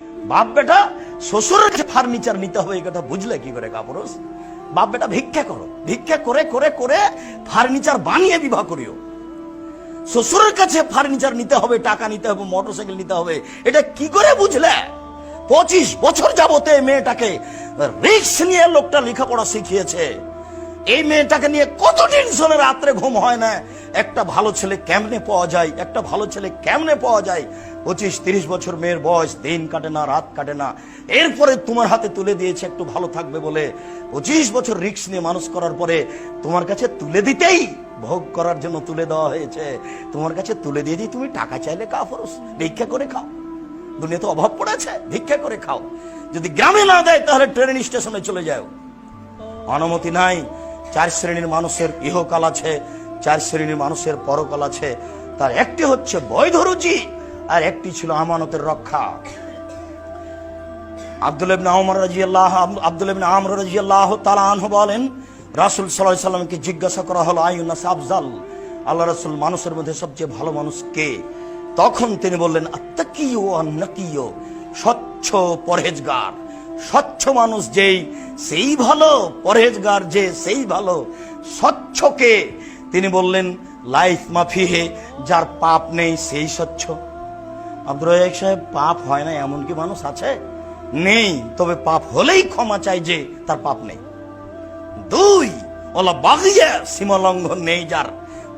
বাপ বেটা, শ্বশুরের কাছে ফার্নিচার নিতে হবে, এই কথা বুঝলে কি করে কাপুরুষ? বাপ বেটা, ভিক্ষা করো। ভিক্ষা করে করে করে ফার্নিচার বানিয়ে বিবাহ করিও। শ্বশুরের কাছে ফার্নিচার নিতে হবে, টাকা নিতে হবে, মোটরসাইকেল নিতে হবে, এটা কি করে বুঝলে? পঁচিশ বছর যাবতে মেয়েটাকে রিক্স নিয়ে লোকটা লেখাপড়া শিখিয়েছে। এই মেয়েটাকে নিয়ে কত টেনশনে রাত্রে ঘুম হয় না? একটা ভালো ছেলে কেমনে পাওয়া যায়? একটা ভালো ছেলে কেমনে পাওয়া যায়? পঁচিশ, তিরিশ বছর মেয়ের বয়স, দিন কাটে না, রাত কাটে না। এরপরে তোমার হাতে তুলে দিয়েছে একটু ভালো থাকবে বলে। পঁচিশ বছর রিক্স নিয়ে মানুষ করার পরে তোমার কাছে তুলে দিতেই ভোগ করার জন্য তুলে দেওয়া হয়েছে। তোমার কাছে তুলে দিয়ে দিই তুমি টাকা চাইলে কা ফরস, ভিক্ষা করে খাও। দুনিয়া তো অভাব পড়েছে, ভিক্ষা করে খাও। যদি গ্রামে না দেয়, তাহলে ট্রেন স্টেশনে চলে যাও। অনুমতি নাই, চার শ্রেণির মানুষের ইহকাল আছে, চার শ্রেণির মানুষের পরকাল আছে। তার একটি হচ্ছে বৈধ রুচি। আর একটি ছিল আমানতের রক্ষা। আব্দুল ইবনে ওমর রাদিয়াল্লাহু আব্দুল ইবনে আমর রাদিয়াল্লাহু তাআলা আনহু বলেন, রাসূল সাল্লাল্লাহু আলাইহি সাল্লামকে জিজ্ঞাসা করা হলো আইয়ুনাস আফজাল? আল্লাহ রাসূল মানুষের মধ্যে সবচেয়ে ভালো মানুষ কে? তখন তিনি বললেন, আত্তাকিয়ু আন্নাকিয়ু, স্বচ্ছ পরহেজগার। স্বচ্ছ মানুষ যেই, সেই ভালো, পরহেজগার যে, সেই ভালো। স্বচ্ছকে তিনি বললেন লাইফ মাফিহে যার পাপ নেই সেই স্বচ্ছ। আব্দুর রাজাক সাহেব, পাপ হয় না এমন কি মানুষ আছে? নেই, তবে পাপ হলেই ক্ষমা চাই যে তার পাপ নেই। দুই, ওলা বাগিয়া সীমা লঙ্ঘন নেই যার।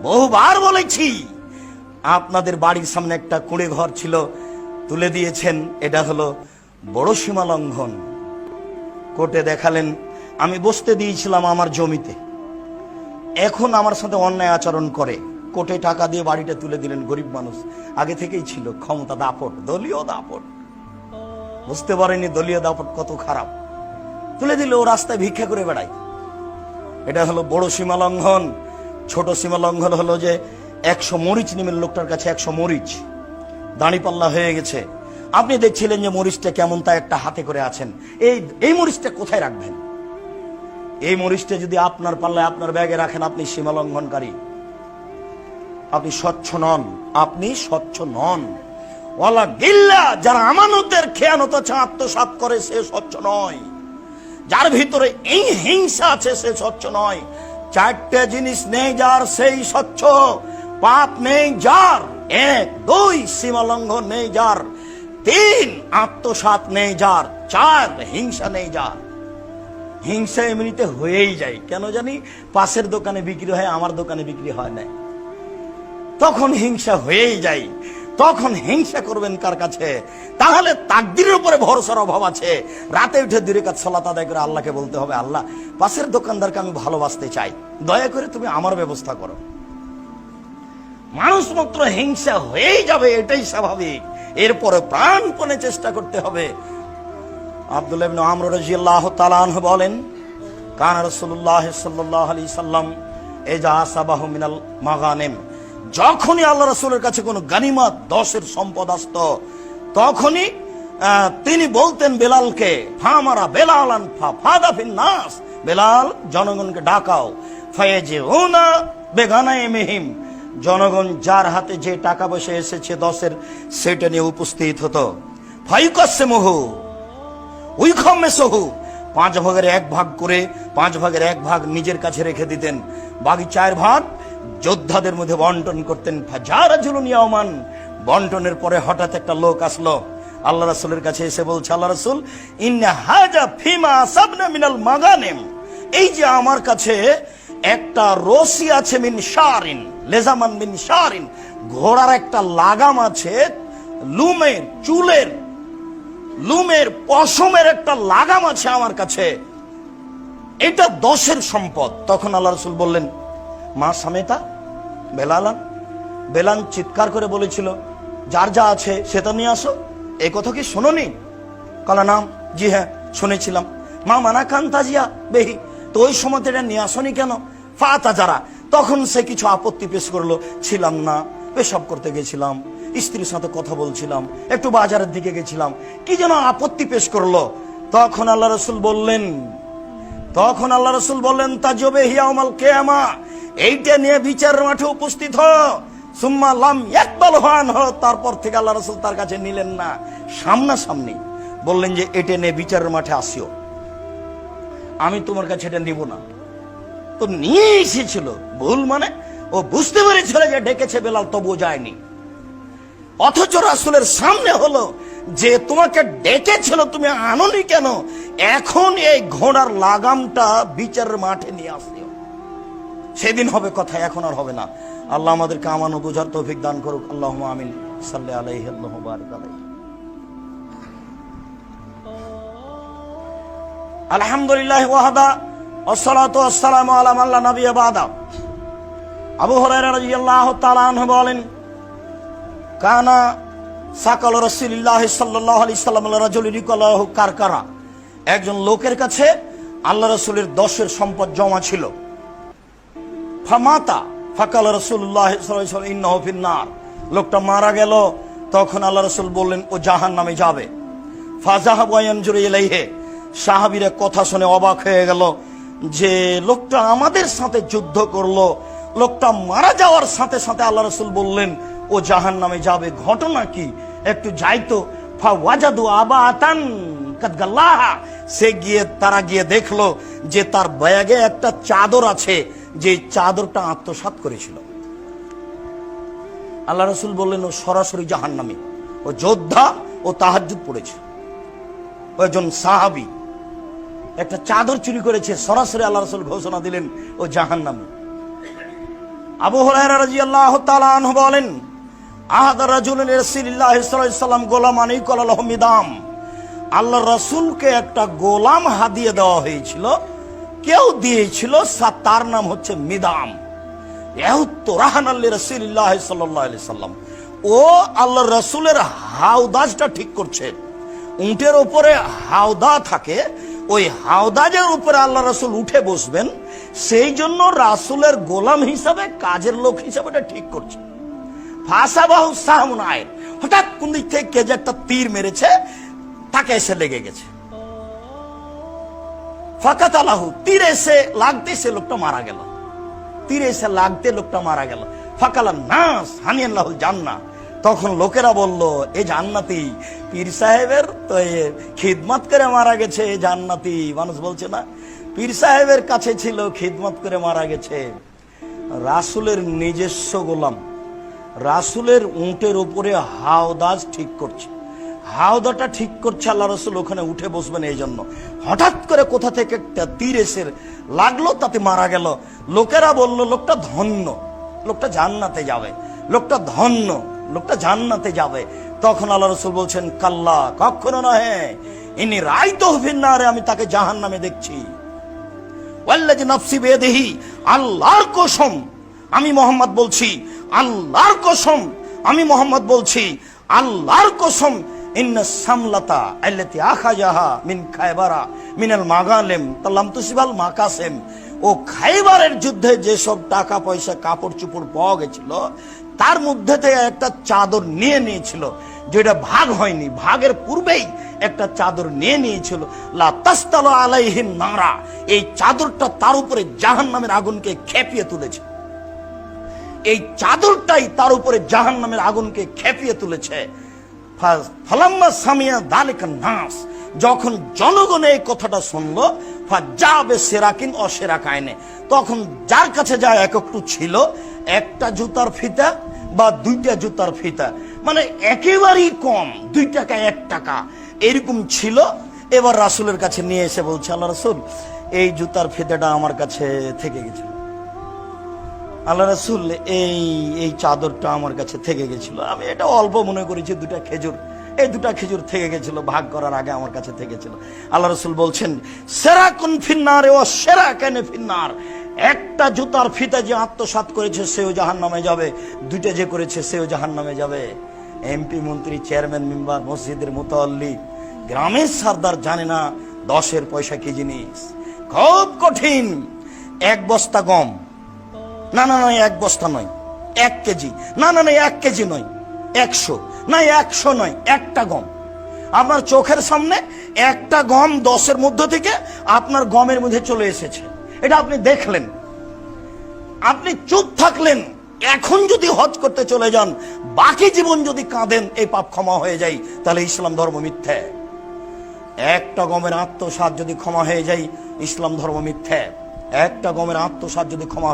বহুবার বলেছি, আপনাদের বাড়ির সামনে একটা কুড়ে ঘর ছিল, তুলে দিয়েছেন, এটা হলো বড় সীমা লঙ্ঘন কোর্টে দেখালেন, আমি বসতে দিয়েছিলাম আমার জমিতে। এখন আমার সাথে অন্যায় আচরণ করে। কোর্টে টাকা দিয়ে বাড়িটা তুলে দিলেন গরিব মানুষ। আগে থেকেই ছিল ক্ষমতা দাপট, দলীয় দাপট। বুঝতে পারেনি দলীয় দাপট কত খারাপ। তুলে দিলে ও রাস্তায় ভিক্ষা করে বেড়ায়। এটা হলো বড় সীমা লঙ্ঘন। ছোট সীমা লঙ্ঘন হলো যে একশো মরিচ নিমের লোকটার কাছে একশো মরিচ। দাঁড়িপাল্লা হয়ে গেছে। আপনি দেখছিলেন যে মরিচটা কেমন তা একটা হাতে করে আছেন। এই এই মরিচটা কোথায় রাখবেন? এই মরিচটা যদি আপনার পাল্লায় আপনার ব্যাগে রাখেন, আপনি সীমা লঙ্ঘনকারী। আপনি স্বচ্ছ নন, আপনি স্বচ্ছ নন। ওয়ালা গিল্লা, যারা আমানতের খেয়ানত আছে আত্মসাত করে, সে স্বচ্ছ নয়। যার ভিতরে এই হিংসা আছে, সে স্বচ্ছ নয়। চারটে জিনিস নেই যার, সেই স্বচ্ছ। পাপ নেই যার, এক, দুই, সীমালঙ্ঘন নেই যার। তিন আত্মসাত নেই যার। চার, হিংসা নেই যার। হিংসা এমনিতে হয়েই যায়। কেন জানি? পাশের দোকানে বিক্রি হয়, আমার দোকানে বিক্রি হয় না তখন হিংসা হয়েই যায়। তখন হিংসা করবেন কার কাছে? তাহলে তাকদিরের উপরে ভরসার অভাব আছে। রাতে উঠে দূরে কাজ সলাত আদায় করে আল্লাহকে বলতে হবে, আল্লাহ, পাশের দোকানদারকে আমি ভালোবাসতে চাই। দয়া করে তুমি আমার ব্যবস্থা করো। মানুষ মাত্র হিংসা হয়েই যাবে, এটাই স্বাভাবিক। এরপরে প্রাণপণে চেষ্টা করতে হবে। আব্দুল আমর রাদিয়াল্লাহু তাআলা বলেন, কান রাসূলুল্লাহ সাল্লাল্লাহু আলাইহি সাল্লাম, এজা আসাবাহু মিনাল মাগানিম। যখনই আল্লাহ রাসূলের কাছে কোনো গানিমত দশের সম্পদ আসত, তখনই তিনি বলতেন বেলালকে, ফামারা বেলালান ফা ফাদা ফিন নাস বেলাল, জনগণকে ডাকাও। ফায়েজে উনা বেগানায়ে মেহিম জনগণ যার হাতে যে টাকা পয়সা এসেছে দশের সেটা নিয়ে উপস্থিত হতো। ফাইকাসে মোহু উইখমে সহু পাঁচ ভাগের এক ভাগ করে, পাঁচ ভাগের এক ভাগ নিজের কাছে রেখে দিতেন। বাকি চার ভাগ যোদ্ধাদের মধ্যে বন্টন করতেন। যারা ওমান বন্টনের পরে হঠাৎ একটা লোক আসলো। আল্লাহ রাসূলের কাছে এসে বলছে, আল্লাহ রাসূল, ইন্না হাজা ফিমা সাবনা মিনাল মাগানেম। এই যে আমার কাছে একটা রশি আছে মিন শারিন, লেজামান মিন শারিন, ঘোড়ার একটা লাগাম আছে, লুমের, চুলের, লুমের পশমের একটা লাগাম আছে আমার কাছে। এটা দশের সম্পদ। তখন আল্লাহ রসুল বললেন মা সামেতা বেলালান বেলান চিৎকার করে বলেছিল, যার যা আছে সেটা নিয়ে আসো। এই কথা কি শোনোনি? কালা নাম জি হ্যাঁ শুনেছিলাম। মা মানা কান তাজিয়া বেহি, তো ওই সময় এটা নিয়ে আসনি কেন? ফাতা যারা, তখন সে কিছু আপত্তি পেশ করল। ছিলাম না, পেশাব করতে গেছিলাম। স্ত্রীর সাথে কথা বলছিলাম, একটু বাজারের দিকে গেছিলাম। কি যেন আপত্তি পেশ করল? তখন আল্লাহ রসুল বললেন, তখন আল্লাহ রসুল বললেন তাজবে হিয়াউমাল কেয়ামা। এইটা নিয়ে বিচার মাঠে উপস্থিত হ সুম্মা লাম একবাল হান হ তারপর থেকে আল্লাহ রসুল তার কাছে নিলেন না। সামনাসামনি বললেন যে, এটা নিয়ে বিচারের মাঠে আসিও। আমি তোমার কাছে এটা নিব না। তো নিয়ে এসেছিল। ভুল মানে ও বুঝতে পেরেছিল যে ডেকেছে বেলাল, তবুও যায়নি। অথচ রাসুলের সামনে হলো যে, তোমাকে ডেকেছিল, তুমি আনোনি কেন? এখন এই ঘোড়ার লাগামটা বিচারের মাঠে নিয়ে আসিও সেদিন হবে কথা, এখন আর হবে না। আল্লাহ আমাদেরকে আমানো বোঝার তৌফিক দান করুক। আল্লাহ আমিন। সাল্লাহ আলাইহি আল্লাহ বারিক আলাইহি। আলহামদুলিল্লাহ ওয়াহাদা আসসালাতু আসসালামু আলা মান লা নাবিয়্যা বাদা। আবু হুরায়রা রাদিয়াল্লাহু তাআলা আনহু বলেন, কানা সাকাল রাসূলুল্লাহ সাল্লাল্লাহু আলাইহি সাল্লাম রাজুলিন কালাহু কারকারা। একজন লোকের কাছে আল্লাহ রাসূলের দশের সম্পদ জমা ছিল। ফামাতা, ফাকাল রাসূলুল্লাহ সাল্লাল্লাহু আলাইহি সাল্লাম ইন্নাহু ফিন্নার। লোকটা মারা গেল, তখন আল্লাহ রাসূল বললেন, ও জাহান্নামে যাবে। ফাজাহাব ওয়ায়ানজুরু ইলাইহি, সাহাবীরা কথা শুনে অবাক হয়ে গেল যে লোকটা আমাদের সাথে যুদ্ধ করল, লোকটা মারা যাওয়ার সাথে সাথে আল্লাহ রসুল বললেন, ও জাহান নামে যাবে, ঘটনা কি? একটু যাইতো ফা ওয়াজাদু আবা আতান সে গিয়ে, তারা গিয়ে দেখল যে তার ব্যাগে একটা চাদর আছে যে চাদরটা আত্মসাৎ করেছিল। আল্লাহ রসুল বললেন, ও সরাসরি জাহান্নামী। ও যোদ্ধা ও তাহাজ্জুদ পড়েছে। ও একজন সাহাবি। একটা চাদর চুরি করেছে, সরাসরি আল্লাহ রসুল ঘোষণা দিলেন, ও জাহান্নামী। আবু হুরায়রা রাদিয়াল্লাহু তাআলা আনহু বলেন, আহাদ আলাইহি সাল্লাম গোলাম আনিকুল মিদাম আল্লাহ রসুলকে একটা গোলাম হাদিয়ে দেওয়া হয়েছিল কেউ দিয়েছিল তার নাম হচ্ছে মিদাম। সাল্লাম। ও আল্লাহ রসুলের হাউদাজটা ঠিক করছে। উঁটের উপরে হাওদা থাকে, ওই হাওদাজের উপরে আল্লাহ রসুল উঠে বসবেন, সেই জন্য রাসুলের গোলাম হিসাবে, কাজের লোক হিসাবে ঠিক করছে। ফাঁসাবাহু সাহমুন আয়ের হঠাৎ কোন দিক থেকে কে যে একটা তীর মেরেছে, তাকে এসে লেগে গেছে। ফাকাত আলাহু, তীর এসে লাগতে সে লোকটা মারা গেল। তীরে এসে লাগতে লোকটা মারা গেল। ফাকালা নাস হানিয়াল্লাহুল জান্না তখন লোকেরা বলল, এ জান্নাতি, পীর সাহেবের তো খিদমত করে মারা গেছে, এ জান্নাতি। মানুষ বলছে, না, পীর সাহেবের কাছে ছিল, খিদমত করে মারা গেছে। রাসুলের নিজস্ব গোলাম, রাসুলের উঁটের উপরে হাওদাজ ঠিক করছে। হাওদাটা ঠিক করছে আল্লাহ রসুল, ওখানে উঠে বসবেন এই জন্য হঠাৎ করে কোথা থেকে একটা তীর এসে লাগল, তাতে মারা গেল। লোকেরা বলল, লোকটা ধন্য, লোকটা জান্নাতে যাবে, লোকটা ধন্য, লোকটা জান্নাতে যাবে। তখন আল্লাহ রসুল বলছেন, কাল্লা, কখনো নহে, ইনি রায় তো রে আমি তাকে জাহান নামে দেখছি আল্লাহর কসম, আমি মোহাম্মদ বলছি, আল্লাহর কসম, আমি মোহাম্মদ বলছি, আল্লাহর কসম টাকা পয়সা কাপড় গেছিল, তার মধ্যে একটা চাদর নিয়ে নিয়েছিল, যেটা ভাগ হয়নি, ভাগের পূর্বেই একটা চাদর নিয়ে নিয়েছিল। লা তাস্তালো আলাইহিন নারা। এই চাদরটা তার উপরে জাহান নামের আগুনকে খেপিয়ে তুলেছে। এই চাদরটাই তার উপরে জাহান নামের আগুনকে খেপিয়ে তুলেছে। ফালাম্মা সামিয়া নাস। যখন জনগণ এই কথাটা শুনলো ফা যাবে সেরাকিন অসেরা কায়নে। তখন যার কাছে যা এক একটু ছিল, একটা জুতার ফিতা বা দুইটা জুতার ফিতা। মানে একেবারেই কম, দুই টাকা, এক টাকা। এরকম ছিল। এবার রাসুলের কাছে নিয়ে এসে বলছে, আল্লাহ রাসুল, এই জুতার ফিতাটা আমার কাছে থেকে গেছিল আল্লাহ রাসুল এই এই চাদরটা আমার কাছে থেকে গেছিল। আমি এটা অল্প মনে করেছি, দুটা খেজুর। এই দুটা খেজুর থেকে গেছিল, ভাগ করার আগে আমার কাছে থেকেছিল আল্লাহ রসুল বলছেন সেরা কোন ফিন্নার ও সেরা কেন ফিন্নার। একটা জুতার ফিতা যে আত্মসাৎ করেছে, সেও জাহান নামে যাবে। দুইটা যে করেছে, সেও জাহান নামে যাবে এমপি মন্ত্রী, চেয়ারম্যান, মেম্বার, মসজিদের মোতাল্লি, গ্রামের সর্দার জানে না দশের পয়সা কি জিনিস। খুব কঠিন। এক বস্তা গম না না নয় এক বস্তা নয়। এক কেজি। না না নয় এক কেজি নয়। একশো। না একশো নয়, একটা গম। আপনার চোখের সামনে একটা গম দশের মধ্য থেকে আপনার গমের মধ্যে চলে এসেছে। এটা আপনি দেখলেন। আপনি চুপ থাকলেন। এখন যদি হজ করতে চলে যান, বাকি জীবন যদি কাঁদেন, এই পাপ ক্ষমা হয়ে যায়, তাহলে ইসলাম ধর্ম মিথ্যে। একটা গমের আত্মসাত যদি ক্ষমা হয়ে যায়, ইসলাম ধর্ম মিথ্যে। একটা গমের আত্মসাত যদি ক্ষমা